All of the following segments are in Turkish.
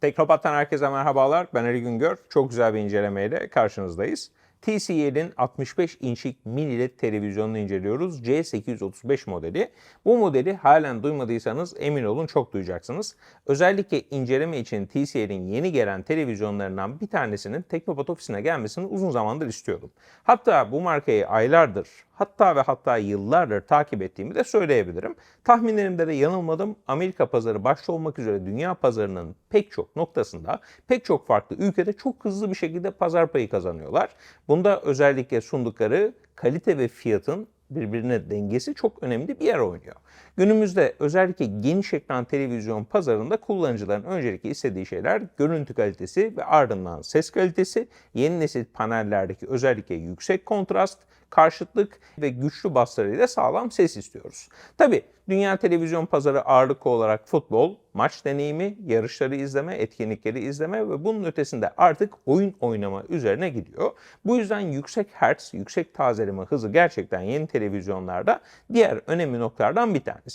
Teknopat'tan herkese merhabalar. Ben Ali Güngör. Çok güzel bir incelemeyle karşınızdayız. TCL'in 65 inçlik mini LED televizyonunu inceliyoruz. C835 modeli. Bu modeli halen duymadıysanız emin olun çok duyacaksınız. Özellikle inceleme için TCL'in yeni gelen televizyonlarından bir tanesinin Teknopat ofisine gelmesini uzun zamandır istiyordum. Hatta bu markayı aylardır, hatta ve hatta yıllardır takip ettiğimi de söyleyebilirim. Tahminlerimde de yanılmadım. Amerika pazarı başta olmak üzere dünya pazarının pek çok noktasında, pek çok farklı ülkede çok hızlı bir şekilde pazar payı kazanıyorlar. Bunda özellikle sundukları kalite ve fiyatın birbirine dengesi çok önemli bir yer oynuyor. Günümüzde özellikle geniş ekran televizyon pazarında kullanıcıların öncelikle istediği şeyler görüntü kalitesi ve ardından ses kalitesi, yeni nesil panellerdeki özellikle yüksek kontrast, karşıtlık ve güçlü baslarıyla sağlam ses istiyoruz. Tabi dünya televizyon pazarı ağırlıklı olarak futbol, maç deneyimi, yarışları izleme, etkinlikleri izleme ve bunun ötesinde artık oyun oynama üzerine gidiyor. Bu yüzden yüksek hertz, yüksek tazeleme hızı gerçekten yeni televizyonlarda diğer önemli noktalardan bir tanesi.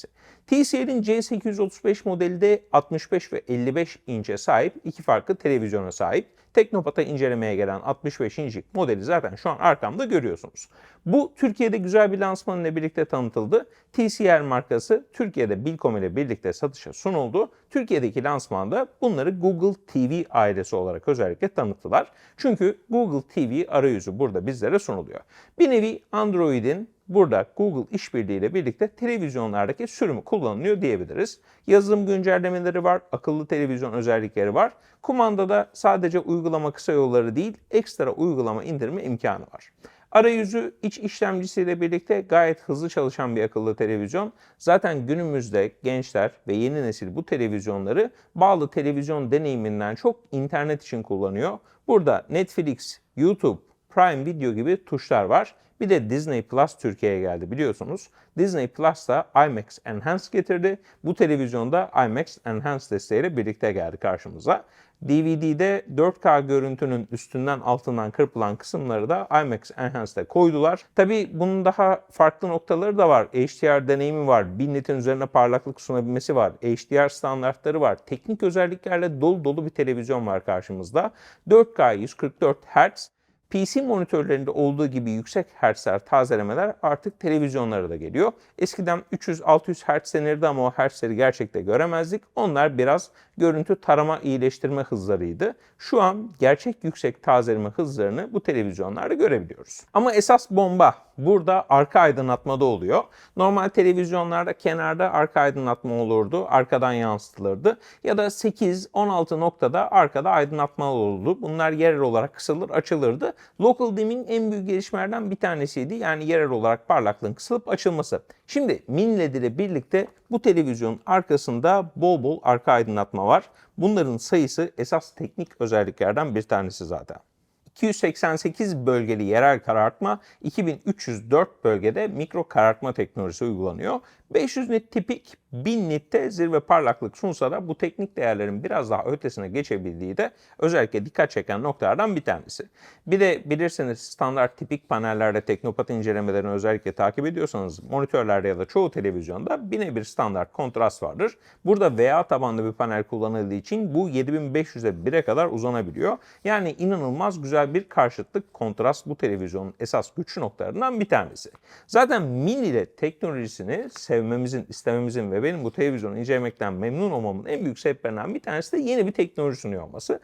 TCL'in C835 modeli de 65 ve 55 inçe sahip iki farklı televizyona sahip. Teknopat'a incelemeye gelen 65 inçlik modeli zaten şu an arkamda görüyorsunuz. Bu Türkiye'de güzel bir lansmanla birlikte tanıtıldı. TCL markası Türkiye'de Bilkom ile birlikte satışa sunuldu. Türkiye'deki lansmanda bunları Google TV ailesi olarak özellikle tanıttılar. Çünkü Google TV arayüzü burada bizlere sunuluyor. Bir nevi Android'in burada Google işbirliğiyle birlikte televizyonlardaki sürümü kullanılıyor diyebiliriz. Yazılım güncellemeleri var, akıllı televizyon özellikleri var. Kumandada sadece uygulama kısa yolları değil, ekstra uygulama indirme imkanı var. Arayüzü iç işlemcisiyle birlikte gayet hızlı çalışan bir akıllı televizyon. Zaten günümüzde gençler ve yeni nesil bu televizyonları bağlı televizyon deneyiminden çok internet için kullanıyor. Burada Netflix, YouTube, Prime Video gibi tuşlar var. Bir de Disney Plus Türkiye'ye geldi biliyorsunuz. Disney Plus da IMAX Enhanced getirdi. Bu televizyonda IMAX Enhanced desteğiyle birlikte geldi karşımıza. DVD'de 4K görüntünün üstünden altından kırpılan kısımları da IMAX Enhanced'e koydular. Tabi bunun daha farklı noktaları da var. HDR deneyimi var. 1000 nitin üzerine parlaklık sunabilmesi var. HDR standartları var. Teknik özelliklerle dolu dolu bir televizyon var karşımızda. 4K 144 Hz PC monitörlerinde olduğu gibi yüksek hertzler tazelemeler artık televizyonlara da geliyor. Eskiden 300-600 hertz denirdi ama o hertzleri gerçekte göremezdik. Onlar biraz görüntü tarama iyileştirme hızlarıydı. Şu an gerçek yüksek tazeleme hızlarını bu televizyonlarda görebiliyoruz. Ama esas bomba burada arka aydınlatmada oluyor. Normal televizyonlarda kenarda arka aydınlatma olurdu, arkadan yansıtılırdı. Ya da 8-16 noktada arkada aydınlatma olurdu. Bunlar yerel olarak kısılır, açılırdı. Local dimming en büyük gelişmelerden bir tanesiydi. Yani yerel olarak parlaklığın kısılıp açılması. Şimdi Mini LED ile birlikte bu televizyonun arkasında bol bol arka aydınlatma var. Bunların sayısı esas teknik özelliklerden bir tanesi zaten. 288 bölgeli yerel karartma, 2304 bölgede mikro karartma teknolojisi uygulanıyor. 500 nit tipik 1000 nitte zirve parlaklık sunsa da bu teknik değerlerin biraz daha ötesine geçebildiği de özellikle dikkat çeken noktalardan bir tanesi. Bir de bilirseniz standart tipik panellerde teknopat incelemelerini özellikle takip ediyorsanız monitörlerde ya da çoğu televizyonda bir standart kontrast vardır. Burada VA tabanlı bir panel kullanıldığı için bu 7500'e 1'e kadar uzanabiliyor. Yani inanılmaz güzel bir karşıtlık kontrast bu televizyonun esas güçlü noktalarından bir tanesi. Zaten mini LED teknolojisini sevmemizin, istememizin ve benim bu televizyonu incelemekten memnun olmamın en büyük sebeplerinden bir tanesi de yeni bir teknoloji sunuyor olması.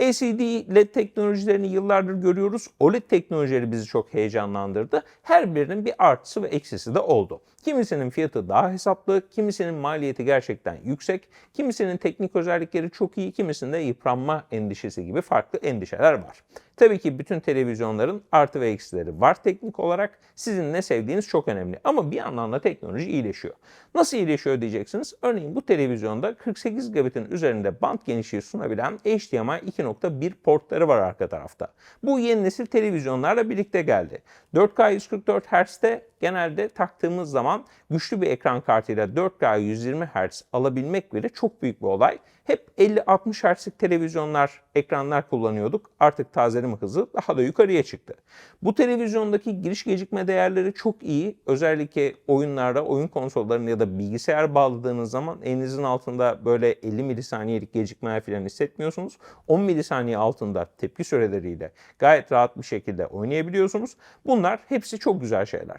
LCD LED teknolojilerini yıllardır görüyoruz. OLED teknolojileri bizi çok heyecanlandırdı. Her birinin bir artısı ve eksisi de oldu. Kimisinin fiyatı daha hesaplı, kimisinin maliyeti gerçekten yüksek, kimisinin teknik özellikleri çok iyi, kimisinde yıpranma endişesi gibi farklı endişeler var. Tabii ki bütün televizyonların artı ve eksileri var teknik olarak. Sizin ne sevdiğiniz çok önemli. Ama bir yandan da teknoloji iyileşiyor. Nasıl iyileşiyor diyeceksiniz. Örneğin bu televizyonda 48 gigabit'in üzerinde band genişliği sunabilen HDMI 2.1 portları var arka tarafta. Bu yeni nesil televizyonlarla birlikte geldi. 4K 144 Hz'de genelde taktığımız zaman güçlü bir ekran kartıyla 4K 120 Hz alabilmek bile çok büyük bir olay. Hep 50-60 Hz'lik televizyonlar, ekranlar kullanıyorduk. Artık tazeleme hızı daha da yukarıya çıktı. Bu televizyondaki giriş gecikme değerleri çok iyi. Özellikle oyunlarda, oyun konsollarını ya da bilgisayar bağladığınız zaman elinizin altında böyle 50 milisaniyelik gecikmeler falan hissetmiyorsunuz. 10 milisaniye altında tepki süreleriyle gayet rahat bir şekilde oynayabiliyorsunuz. Bunlar hepsi çok güzel şeyler.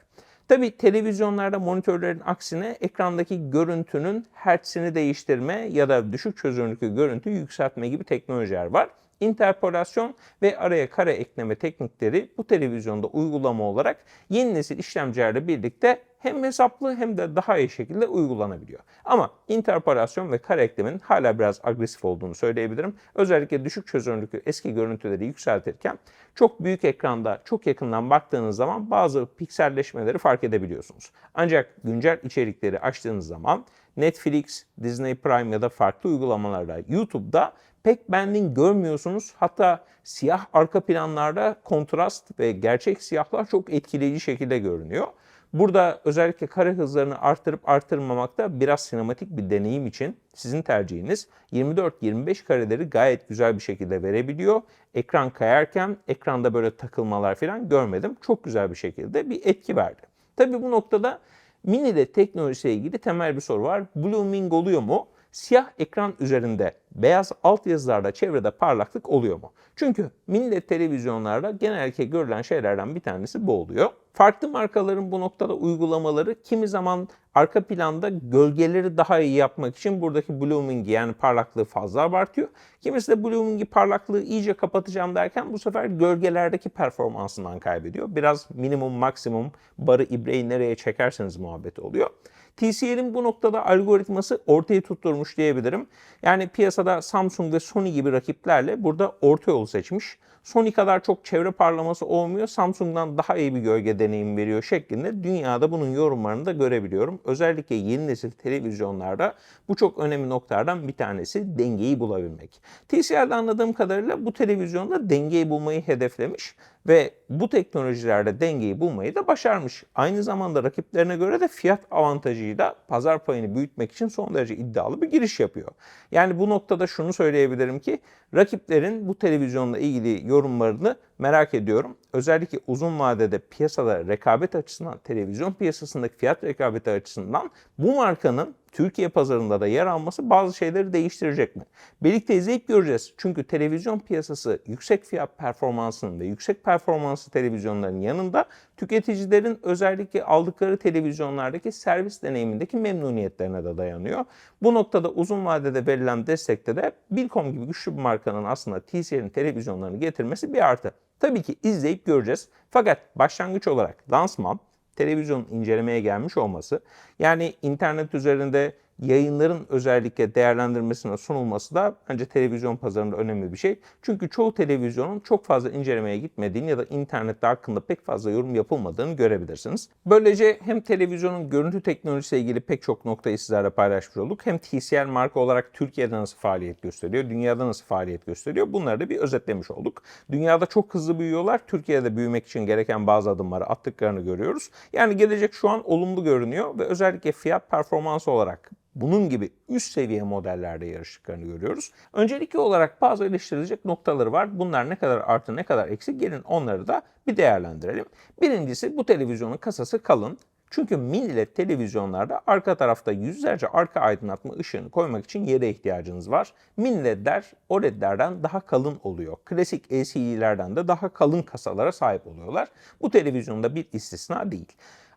Tabi televizyonlarda monitörlerin aksine ekrandaki görüntünün hertzini değiştirme ya da düşük çözünürlüklü görüntü yükseltme gibi teknolojiler var. Interpolasyon ve araya kare ekleme teknikleri bu televizyonda uygulama olarak yeni nesil işlemcilerle birlikte hem hesaplı hem de daha iyi şekilde uygulanabiliyor. Ama interpolasyon ve kare eklemenin hala biraz agresif olduğunu söyleyebilirim. Özellikle düşük çözünürlüklü eski görüntüleri yükseltirken çok büyük ekranda çok yakından baktığınız zaman bazı pikselleşmeleri fark edebiliyorsunuz. Ancak güncel içerikleri açtığınız zaman Netflix, Disney Prime ya da farklı uygulamalarda YouTube'da pek bending görmüyorsunuz. Hatta siyah arka planlarda kontrast ve gerçek siyahlar çok etkileyici şekilde görünüyor. Burada özellikle kare hızlarını artırıp artırmamakta biraz sinematik bir deneyim için sizin tercihiniz 24-25 kareleri gayet güzel bir şekilde verebiliyor. Ekran kayarken ekranda böyle takılmalar falan görmedim. Çok güzel bir şekilde bir etki verdi. Tabii bu noktada Mini de teknolojisiyle ilgili temel bir soru var. Blooming oluyor mu? Siyah ekran üzerinde beyaz alt yazılarda çevrede parlaklık oluyor mu? Çünkü mini LED televizyonlarda genellikle görülen şeylerden bir tanesi bu oluyor. Farklı markaların bu noktada uygulamaları kimi zaman arka planda gölgeleri daha iyi yapmak için buradaki blooming yani parlaklığı fazla abartıyor. Kimisi de blooming'i parlaklığı iyice kapatacağım derken bu sefer gölgelerdeki performansından kaybediyor. Biraz minimum maksimum barı ibreyi nereye çekerseniz muhabbeti oluyor. TCL'in bu noktada algoritması ortayı tutturmuş diyebilirim. Yani piyasada Samsung ve Sony gibi rakiplerle burada orta yolu seçmiş. Sony kadar çok çevre parlaması olmuyor. Samsung'dan daha iyi bir gölge deneyim veriyor şeklinde dünyada bunun yorumlarını da görebiliyorum. Özellikle yeni nesil televizyonlarda bu çok önemli noktalardan bir tanesi dengeyi bulabilmek. TCL'de anladığım kadarıyla bu televizyonda dengeyi bulmayı hedeflemiş ve bu teknolojilerde dengeyi bulmayı da başarmış. Aynı zamanda rakiplerine göre de fiyat avantajıyla pazar payını büyütmek için son derece iddialı bir giriş yapıyor. Yani bu noktada şunu söyleyebilirim ki rakiplerin bu televizyonla ilgili yorumlarını merak ediyorum. Özellikle uzun vadede piyasada rekabet açısından, televizyon piyasasındaki fiyat rekabeti açısından bu markanın Türkiye pazarında da yer alması bazı şeyleri değiştirecek mi? Birlikte izleyip göreceğiz. Çünkü televizyon piyasası yüksek fiyat performansının ve yüksek performanslı televizyonların yanında tüketicilerin özellikle aldıkları televizyonlardaki servis deneyimindeki memnuniyetlerine de dayanıyor. Bu noktada uzun vadede verilen destekte de Bilkom gibi güçlü bir markanın aslında TCL'in televizyonlarını getirmesi bir artı. Tabii ki izleyip göreceğiz. Fakat başlangıç olarak lansman televizyon incelemeye gelmiş olması yani internet üzerinde yayınların özellikle değerlendirmesine sunulması da bence televizyon pazarında önemli bir şey. Çünkü çoğu televizyonun çok fazla incelemeye gitmediğini ya da internette hakkında pek fazla yorum yapılmadığını görebilirsiniz. Böylece hem televizyonun görüntü teknolojisiyle ilgili pek çok noktayı sizlerle paylaşmış olduk. Hem TCL marka olarak Türkiye'de nasıl faaliyet gösteriyor, dünyada nasıl faaliyet gösteriyor bunları da bir özetlemiş olduk. Dünyada çok hızlı büyüyorlar. Türkiye'de büyümek için gereken bazı adımları attıklarını görüyoruz. Yani gelecek şu an olumlu görünüyor ve özellikle fiyat performansı olarak bunun gibi üst seviye modellerde yarıştıklarını görüyoruz. Öncelikli olarak bazı eleştirilecek noktaları var. Bunlar ne kadar artı ne kadar eksi gelin onları da bir değerlendirelim. Birincisi bu televizyonun kasası kalın. Çünkü mini LED televizyonlarda arka tarafta yüzlerce arka aydınlatma ışığını koymak için yere ihtiyacınız var. Mini LED'ler OLED'lerden daha kalın oluyor. Klasik LCD'lerden de daha kalın kasalara sahip oluyorlar. Bu televizyonda bir istisna değil.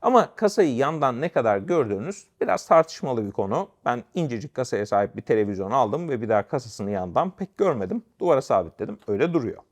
Ama kasayı yandan ne kadar gördüğünüz biraz tartışmalı bir konu. Ben incecik kasaya sahip bir televizyon aldım ve bir daha kasasını yandan pek görmedim. Duvara sabitledim. Öyle duruyor.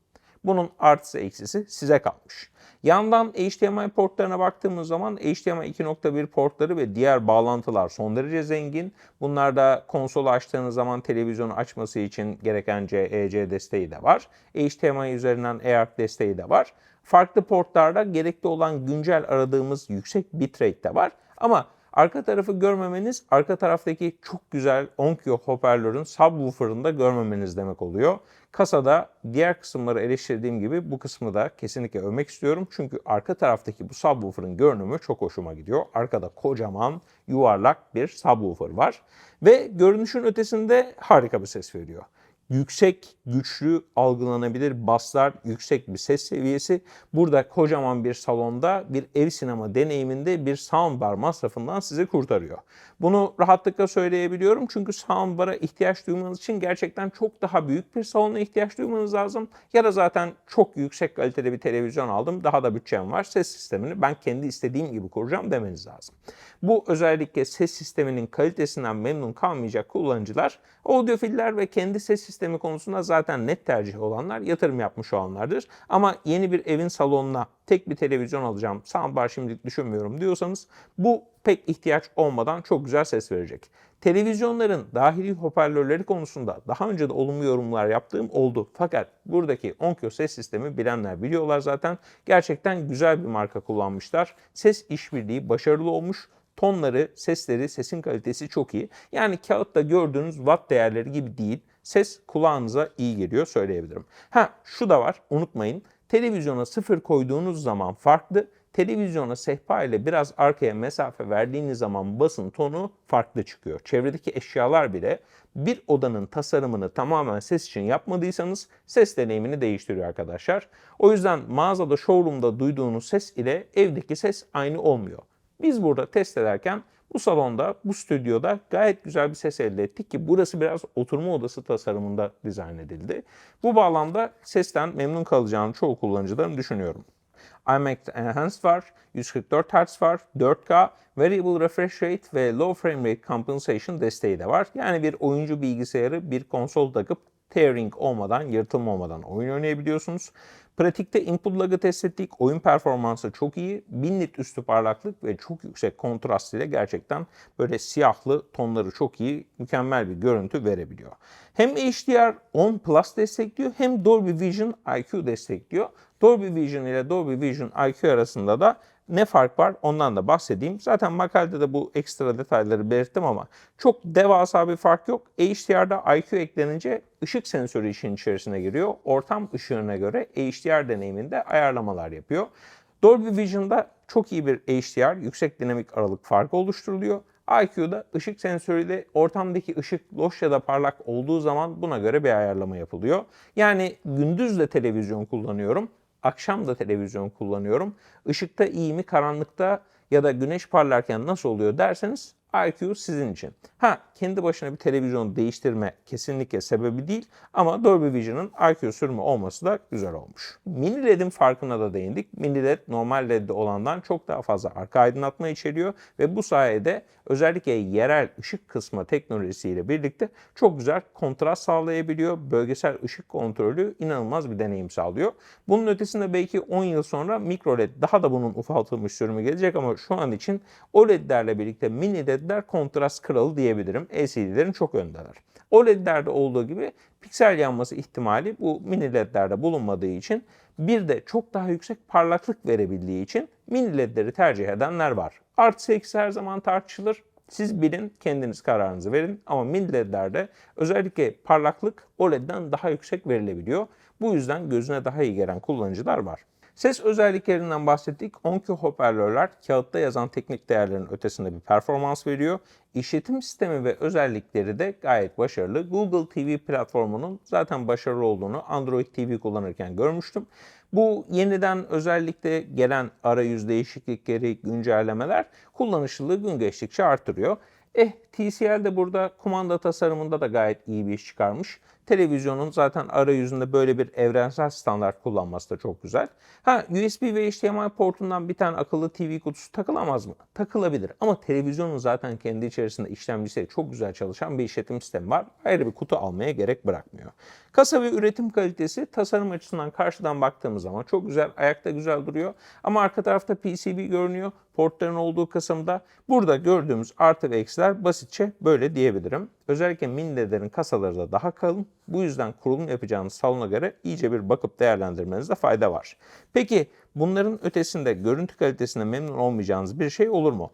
Bunun artısı eksisi size kalmış. Yandan HDMI portlarına baktığımız zaman HDMI 2.1 portları ve diğer bağlantılar son derece zengin. Bunlarda konsolu açtığınız zaman televizyonu açması için gereken CEC desteği de var. HDMI üzerinden AirC desteği de var. Farklı portlarda gerekli olan güncel aradığımız yüksek bitrate de var. Ama Arka tarafı görmemeniz arka taraftaki çok güzel Onkyo hoparlörün subwoofer'ını da görmemeniz demek oluyor. Kasada diğer kısımları eleştirdiğim gibi bu kısmı da kesinlikle övmek istiyorum. Çünkü arka taraftaki bu subwoofer'ın görünümü çok hoşuma gidiyor. Arkada kocaman yuvarlak bir subwoofer var. Ve görünüşün ötesinde harika bir ses veriyor yüksek, güçlü algılanabilir baslar, yüksek bir ses seviyesi. Burada kocaman bir salonda bir ev sinema deneyiminde bir soundbar masrafından sizi kurtarıyor. Bunu rahatlıkla söyleyebiliyorum çünkü soundbar'a ihtiyaç duymanız için gerçekten çok daha büyük bir salona ihtiyaç duymanız lazım. Ya da zaten çok yüksek kalitede bir televizyon aldım, daha da bütçem var, ses sistemini ben kendi istediğim gibi kuracağım demeniz lazım. Bu özellikle ses sisteminin kalitesinden memnun kalmayacak kullanıcılar, audiofiller ve kendi ses sistemi konusunda zaten net tercih olanlar yatırım yapmış olanlardır. Ama yeni bir evin salonuna tek bir televizyon alacağım, soundbar şimdilik düşünmüyorum diyorsanız bu pek ihtiyaç olmadan çok güzel ses verecek. Televizyonların dahili hoparlörleri konusunda daha önce de olumlu yorumlar yaptığım oldu. Fakat buradaki Onkyo ses sistemi bilenler biliyorlar zaten. Gerçekten güzel bir marka kullanmışlar. Ses işbirliği başarılı olmuş tonları, sesleri, sesin kalitesi çok iyi. Yani kağıtta gördüğünüz watt değerleri gibi değil. Ses kulağınıza iyi geliyor söyleyebilirim. Ha şu da var unutmayın. Televizyona sıfır koyduğunuz zaman farklı. Televizyona sehpa ile biraz arkaya mesafe verdiğiniz zaman basın tonu farklı çıkıyor. Çevredeki eşyalar bile bir odanın tasarımını tamamen ses için yapmadıysanız ses deneyimini değiştiriyor arkadaşlar. O yüzden mağazada, showroom'da duyduğunuz ses ile evdeki ses aynı olmuyor. Biz burada test ederken bu salonda, bu stüdyoda gayet güzel bir ses elde ettik ki burası biraz oturma odası tasarımında dizayn edildi. Bu bağlamda sesten memnun kalacağını çoğu kullanıcıların düşünüyorum. iMac Enhanced var, 144 Hz var, 4K, Variable Refresh Rate ve Low Frame Rate Compensation desteği de var. Yani bir oyuncu bilgisayarı bir konsol takıp tearing olmadan, yırtılma olmadan oyun oynayabiliyorsunuz. Pratikte input lag'ı test ettik. Oyun performansı çok iyi. 1000 nit üstü parlaklık ve çok yüksek kontrast ile gerçekten böyle siyahlı tonları çok iyi, mükemmel bir görüntü verebiliyor. Hem HDR 10 Plus destekliyor hem Dolby Vision IQ destekliyor. Dolby Vision ile Dolby Vision IQ arasında da ne fark var ondan da bahsedeyim. Zaten makalede de bu ekstra detayları belirttim ama çok devasa bir fark yok. HDR'da IQ eklenince ışık sensörü işin içerisine giriyor. Ortam ışığına göre HDR deneyiminde ayarlamalar yapıyor. Dolby Vision'da çok iyi bir HDR, yüksek dinamik aralık farkı oluşturuluyor. IQ'da ışık sensörüyle ortamdaki ışık loş ya da parlak olduğu zaman buna göre bir ayarlama yapılıyor. Yani gündüz de televizyon kullanıyorum akşam da televizyon kullanıyorum. Işıkta iyi mi, karanlıkta ya da güneş parlarken nasıl oluyor derseniz IQ sizin için. Ha kendi başına bir televizyon değiştirme kesinlikle sebebi değil ama Dolby Vision'ın IQ sürümü olması da güzel olmuş. Mini LED'in farkına da değindik. Mini LED normal LED'de olandan çok daha fazla arka aydınlatma içeriyor ve bu sayede özellikle yerel ışık kısma teknolojisiyle birlikte çok güzel kontrast sağlayabiliyor. Bölgesel ışık kontrolü inanılmaz bir deneyim sağlıyor. Bunun ötesinde belki 10 yıl sonra mikro LED daha da bunun ufaltılmış sürümü gelecek ama şu an için OLED'lerle birlikte mini LED'ler kontrast kralı diyebilirim. LCD'lerin çok öndeler. OLED'lerde olduğu gibi piksel yanması ihtimali bu mini LED'lerde bulunmadığı için bir de çok daha yüksek parlaklık verebildiği için mini LED'leri tercih edenler var. Artı eksi her zaman tartışılır. Siz bilin, kendiniz kararınızı verin ama mini LED'lerde özellikle parlaklık OLED'den daha yüksek verilebiliyor. Bu yüzden gözüne daha iyi gelen kullanıcılar var. Ses özelliklerinden bahsettik. Onkyo hoparlörler kağıtta yazan teknik değerlerin ötesinde bir performans veriyor. İşletim sistemi ve özellikleri de gayet başarılı. Google TV platformunun zaten başarılı olduğunu Android TV kullanırken görmüştüm. Bu yeniden özellikle gelen arayüz değişiklikleri, güncellemeler kullanışlılığı gün geçtikçe artırıyor. Eh TCL de burada kumanda tasarımında da gayet iyi bir iş çıkarmış. Televizyonun zaten arayüzünde böyle bir evrensel standart kullanması da çok güzel. Ha USB ve HDMI portundan bir tane akıllı TV kutusu takılamaz mı? Takılabilir ama televizyonun zaten kendi içerisinde işlemcisi çok güzel çalışan bir işletim sistemi var. Ayrı bir kutu almaya gerek bırakmıyor. Kasa ve üretim kalitesi tasarım açısından karşıdan baktığımız zaman çok güzel, ayakta güzel duruyor. Ama arka tarafta PCB görünüyor. Portların olduğu kısımda burada gördüğümüz artı ve eksiler basitçe böyle diyebilirim. Özellikle mini kasaları da daha kalın. Bu yüzden kurulum yapacağınız salona göre iyice bir bakıp değerlendirmenizde fayda var. Peki bunların ötesinde görüntü kalitesinde memnun olmayacağınız bir şey olur mu?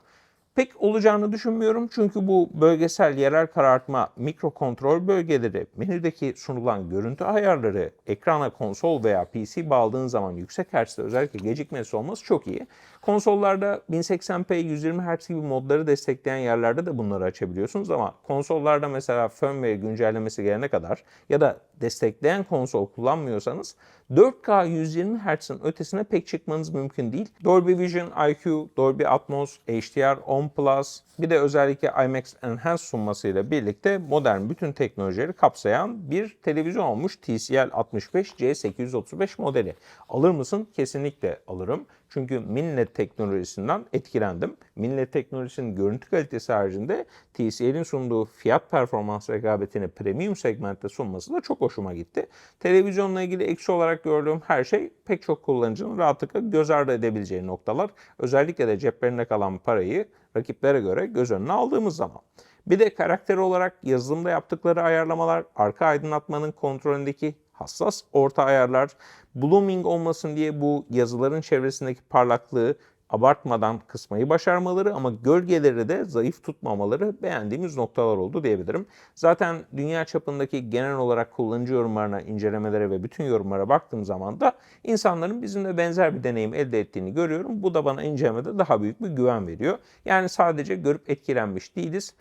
Pek olacağını düşünmüyorum çünkü bu bölgesel yerel karartma mikro kontrol bölgeleri, menüdeki sunulan görüntü ayarları, ekrana konsol veya PC bağladığın zaman yüksek hertzte özellikle gecikmesi olması çok iyi. Konsollarda 1080p 120 Hz gibi modları destekleyen yerlerde de bunları açabiliyorsunuz ama konsollarda mesela firmware güncellemesi gelene kadar ya da destekleyen konsol kullanmıyorsanız 4K 120 Hz'in ötesine pek çıkmanız mümkün değil. Dolby Vision IQ, Dolby Atmos, HDR 10 Plus, bir de özellikle IMAX Enhanced sunmasıyla birlikte modern bütün teknolojileri kapsayan bir televizyon olmuş TCL 65 C835 modeli. Alır mısın? Kesinlikle alırım. Çünkü Mininet teknolojisinden etkilendim. Mininet teknolojisinin görüntü kalitesi haricinde TCL'in sunduğu fiyat performans rekabetini premium segmentte sunması da çok hoşuma gitti. Televizyonla ilgili eksi olarak gördüğüm her şey pek çok kullanıcının rahatlıkla göz ardı edebileceği noktalar. Özellikle de ceplerinde kalan parayı rakiplere göre göz önüne aldığımız zaman. Bir de karakter olarak yazılımda yaptıkları ayarlamalar, arka aydınlatmanın kontrolündeki hassas orta ayarlar, blooming olmasın diye bu yazıların çevresindeki parlaklığı abartmadan kısmayı başarmaları ama gölgeleri de zayıf tutmamaları beğendiğimiz noktalar oldu diyebilirim. Zaten dünya çapındaki genel olarak kullanıcı yorumlarına, incelemelere ve bütün yorumlara baktığım zaman da insanların bizimle benzer bir deneyim elde ettiğini görüyorum. Bu da bana incelemede daha büyük bir güven veriyor. Yani sadece görüp etkilenmiş değiliz.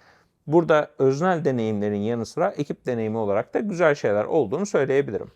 Burada öznel deneyimlerin yanı sıra ekip deneyimi olarak da güzel şeyler olduğunu söyleyebilirim.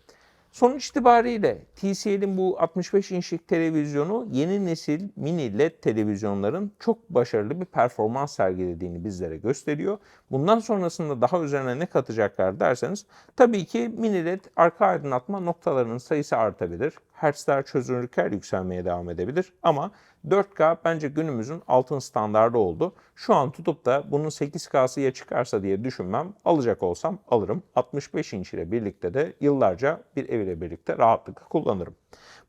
Sonuç itibariyle TCL'in bu 65 inçlik televizyonu yeni nesil mini LED televizyonların çok başarılı bir performans sergilediğini bizlere gösteriyor. Bundan sonrasında daha üzerine ne katacaklar derseniz tabii ki mini LED arka aydınlatma noktalarının sayısı artabilir. Hertzler çözünürlükler yükselmeye devam edebilir ama 4K bence günümüzün altın standardı oldu. Şu an tutup da bunun 8K'sı ya çıkarsa diye düşünmem. Alacak olsam alırım. 65 inç ile birlikte de yıllarca bir ev ile birlikte rahatlıkla kullanırım.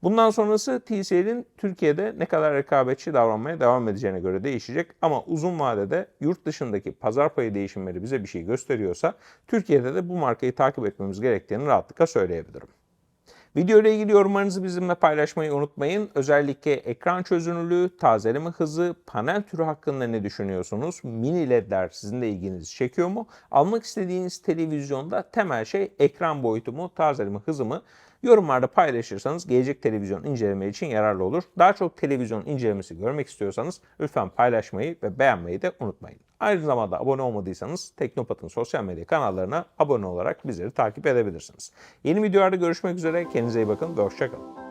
Bundan sonrası TCL'in Türkiye'de ne kadar rekabetçi davranmaya devam edeceğine göre değişecek. Ama uzun vadede yurt dışındaki pazar payı değişimleri bize bir şey gösteriyorsa Türkiye'de de bu markayı takip etmemiz gerektiğini rahatlıkla söyleyebilirim. Video ile ilgili yorumlarınızı bizimle paylaşmayı unutmayın. Özellikle ekran çözünürlüğü, tazeleme hızı, panel türü hakkında ne düşünüyorsunuz? Mini ledler sizin de ilginizi çekiyor mu? Almak istediğiniz televizyonda temel şey ekran boyutu mu, tazeleme hızı mı? Yorumlarda paylaşırsanız gelecek televizyon inceleme için yararlı olur. Daha çok televizyon incelemesi görmek istiyorsanız lütfen paylaşmayı ve beğenmeyi de unutmayın. Aynı zamanda abone olmadıysanız Teknopat'ın sosyal medya kanallarına abone olarak bizleri takip edebilirsiniz. Yeni videolarda görüşmek üzere. Kendinize iyi bakın ve hoşçakalın.